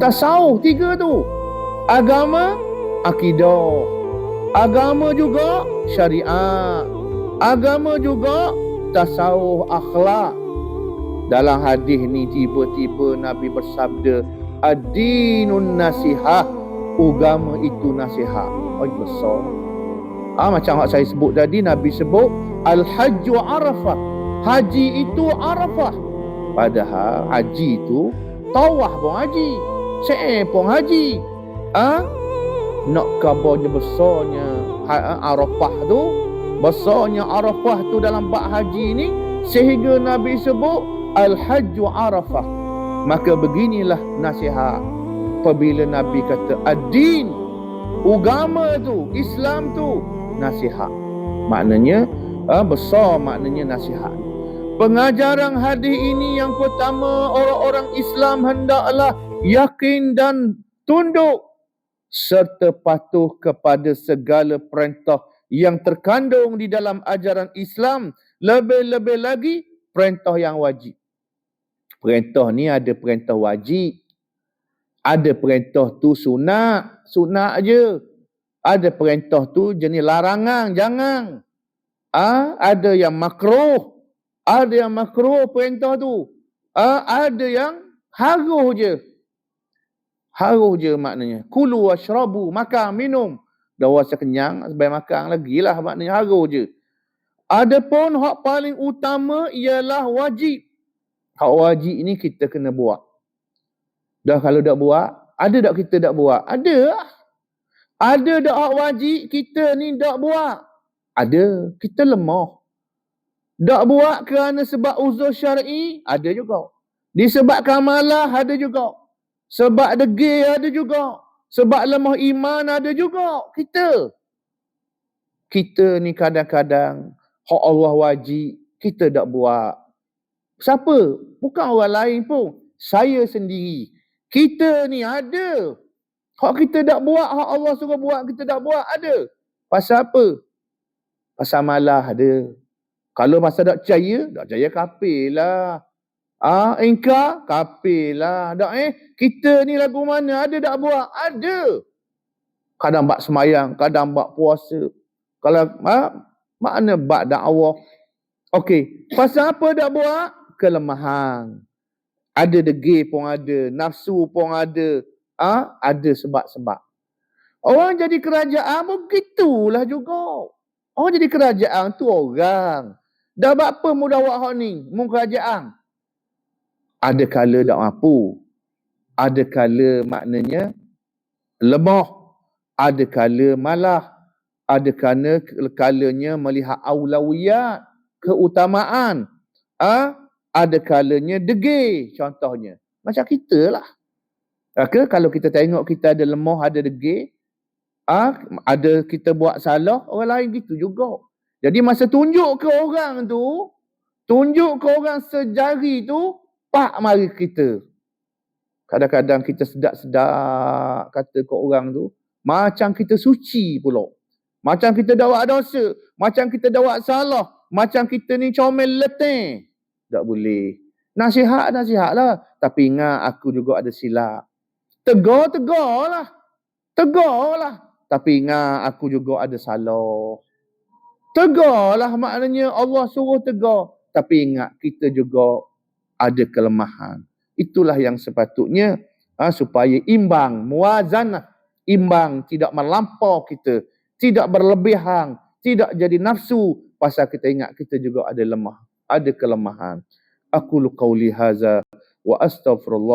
tasawuf tiga tu. Agama, akidah. Agama juga syariat. Agama juga tasawuf akhlak. Dalam hadis ni tiba-tiba Nabi bersabda, Ad-dinun nasihah. Agama itu nasihat. Oh, besar. Ah, macam yang saya sebut tadi, Nabi sebut, Al-Hajju Arafah. Haji itu Arafah. Padahal haji itu tawah pun haji. Se'e pun haji. Ah, nak kabarnya besarnya ha- Arafah tu. Besarnya Arafah tu dalam bab haji ni sehingga Nabi sebut Al-Hajju Arafah. Maka beginilah nasihat. Apabila Nabi kata ad-din agama tu Islam tu nasihat. Maknanya ha, besar maknanya nasihat. Pengajaran hadis ini yang pertama orang-orang Islam hendaklah yakin dan tunduk serta patuh kepada segala perintah yang terkandung di dalam ajaran Islam lebih-lebih lagi perintah yang wajib. Perintah ni ada perintah wajib. Ada perintah tu sunat, sunat aja. Ada perintah tu jenis larangan, jangan. Ah, ha? ada yang makruh. Ada yang makruh perintah tu. Ah, ha? ada yang haruh je. Haruh je maknanya. Kulu washrabu, makan, minum. Dah rasa kenyang, sebaik makan lagi lah maknanya haruh je. Adapun hak paling utama ialah wajib. Hak wajib ni kita kena buat. Dah kalau tak buat, ada tak kita tak buat? Ada. Ada tak hak wajib kita ni tak buat? Ada. Kita lemah. Tak buat kerana sebab uzur syar'i? Ada juga. Disebabkan malah? Ada juga. Sebab degil ada juga. Sebab lemah iman ada juga. Kita. Kita ni kadang-kadang hak Allah wajib kita tak buat. Siapa? Bukan orang lain pun. Saya sendiri. Kita ni ada. Hak kita tak buat, hak Allah suruh buat, kita tak buat, ada. Pasal apa? Pasal malah ada. Kalau masa tak percaya, tak percaya kafir lah. Ah, engkau kafir lah. Tak eh, kita ni lagu mana? Ada tak buat? Ada. Kadang bak semayang, kadang bak puasa. Kalau ah, mana bak dakwah? Okey, pasal apa tak buat? Kelemahan. Ada degil pun ada, nafsu pun ada. Ah, ada sebab-sebab. Orang jadi kerajaan begitulah juga. Orang jadi kerajaan tu orang. Dah apa mudah buat hak ni? Mu kerajaan. Ada kala tak mampu. Ada kala maknanya lemah. Ada kala malah. Ada kala kalanya melihat aulawiyat. Keutamaan. Ah, Ada kalanya degil contohnya. Macam kita lah. Okay? Kalau kita tengok kita ada lemah, ada degil. Ah, ada kita buat salah, orang lain gitu juga. Jadi masa tunjuk ke orang tu, tunjuk ke orang sejari tu, pak mari kita. Kadang-kadang kita sedak-sedak kata ke orang tu, macam kita suci pula. Macam kita dah dosa, macam kita dah salah, macam kita ni comel letih. Tak boleh. Nasihat, nasihat lah. Tapi ingat aku juga ada silap. Tegur, tegur lah. Tegur lah. Tapi ingat aku juga ada salah. Tegur lah maknanya Allah suruh tegur. Tapi ingat kita juga ada kelemahan. Itulah yang sepatutnya ha, supaya imbang, muazanah. Imbang, tidak melampau kita. Tidak berlebihan. Tidak jadi nafsu. Pasal kita ingat kita juga ada lemah. Ada kelemahan. Aku lu qawli haza wa astaghfirullah.